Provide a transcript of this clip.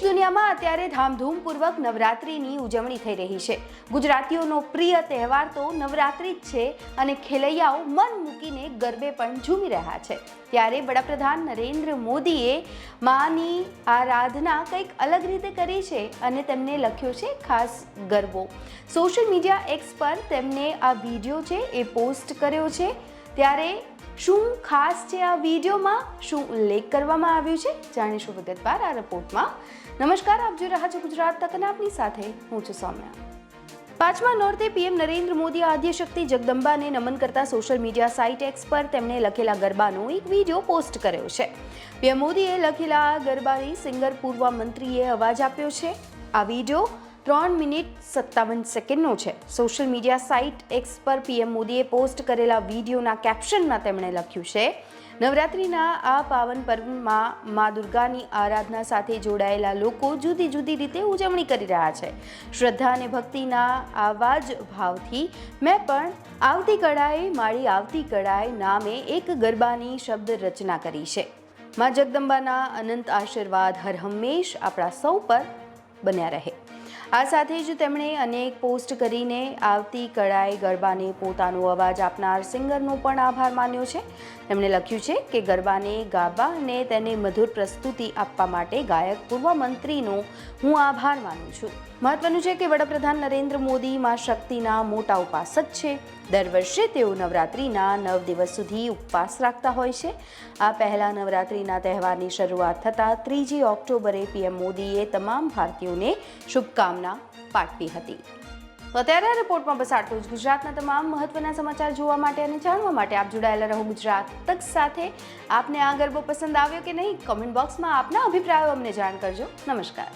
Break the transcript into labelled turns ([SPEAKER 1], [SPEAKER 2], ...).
[SPEAKER 1] દેશ દુનિયામાં અત્યારે ધામધૂમપૂર્વક નવરાત્રિની ઉજવણી થઈ રહી છે. ગુજરાતીઓનો પ્રિય તહેવાર તો નવરાત્રિ જ છે અને ખેલૈયાઓ મન મૂકીને ગરબે પણ ઝૂમી રહ્યા છે. ત્યારે વડાપ્રધાન નરેન્દ્ર મોદીએ માની આરાધના કંઈક અલગ રીતે કરી છે અને તેમને લખ્યો છે ખાસ ગરબો. સોશિયલ મીડિયા એક્સ પર તેમને આ વીડિયો છે એ પોસ્ટ કર્યો છે. ત્યારે શું ખાસ છે આ વિડીયોમાં? શું ઉલ્લેખ કરવામાં આવ્યો છે? જાણીશું વિગતવાર આ રિપોર્ટમાં નમસ્કાર, આપ જોઈ રહ્યા છો ગુજરાત તક આપની સાથે હું છું સૌમ્યા. પાંચમા નોર્તે પીએમ નરેન્દ્ર મોદી આદ્યશક્તિ જગદંબાને નમન કરતા સોશિયલ મીડિયા સાઇટ એક્સ પર તેમણે લખેલા ગરબાનો એક વીડિયો પોસ્ટ કર્યો છે. પીએમ મોદીએ લખેલા ગરબાની સિંગર પૂર્વ મંત્રીએ અવાજ આપ્યો છે. આ વીડિયો ત્રણ મિનિટ સત્તાવન સેકન્ડનો છે. સોશિયલ મીડિયા સાઇટ એક્સ પર પીએમ મોદીએ પોસ્ટ કરેલા વિડીયોના કેપ્શનમાં તેમણે લખ્યું છે, નવરાત્રિના આ પાવન પર્વમાં મા દુર્ગાની આરાધના સાથે જોડાયેલા લોકો જુદી જુદી રીતે ઉજવણી કરી રહ્યા છે. શ્રદ્ધા અને ભક્તિના આવા જ ભાવથી મેં પણ આવતી કળાએ મારી આવતી કળાએ નામે એક ગરબાની શબ્દ રચના કરી છે. મા જગદંબાના અનંત આશીર્વાદ હર હંમેશ આપણા સૌ પર બન્યા રહે. આ સાથે જ તેમણે અનેક પોસ્ટ કરીને આવતી કળાએ ગરબાને પોતાનો અવાજ આપનાર સિંગરનો પણ આભાર માન્યો છે. તેમણે લખ્યું છે કે ગરબાને ગાવા અને તેને મધુર પ્રસ્તુતિ આપવા માટે ગાયક પૂર્વ મંત્રીનો હું આભાર માનું છું. મહત્વનું છે કે વડાપ્રધાન નરેન્દ્ર મોદી મા શક્તિના મોટા ઉપાસક છે. દર વર્ષે તેઓ નવરાત્રિના નવ દિવસ સુધી ઉપવાસ રાખતા હોય છે. આ પહેલા નવરાત્રિના તહેવારની શરૂઆત થતાં ત્રીજી ઓક્ટોબરે પીએમ મોદીએ તમામ ભારતીયોને શુભકામના પાઠવી હતી. અત્યારે રિપોર્ટમાં બસ આટલું જ ગુજરાતના તમામ મહત્વના સમાચાર જોવા માટે અને જાણવા માટે આપ જોડાયેલા રહો ગુજરાત તક સાથે. આપને આ ગરબો પસંદ આવ્યો કે નહીં? કમેન્ટ બોક્સમાં આપના અભિપ્રાયો અમને જાણ કરજો. નમસ્કાર.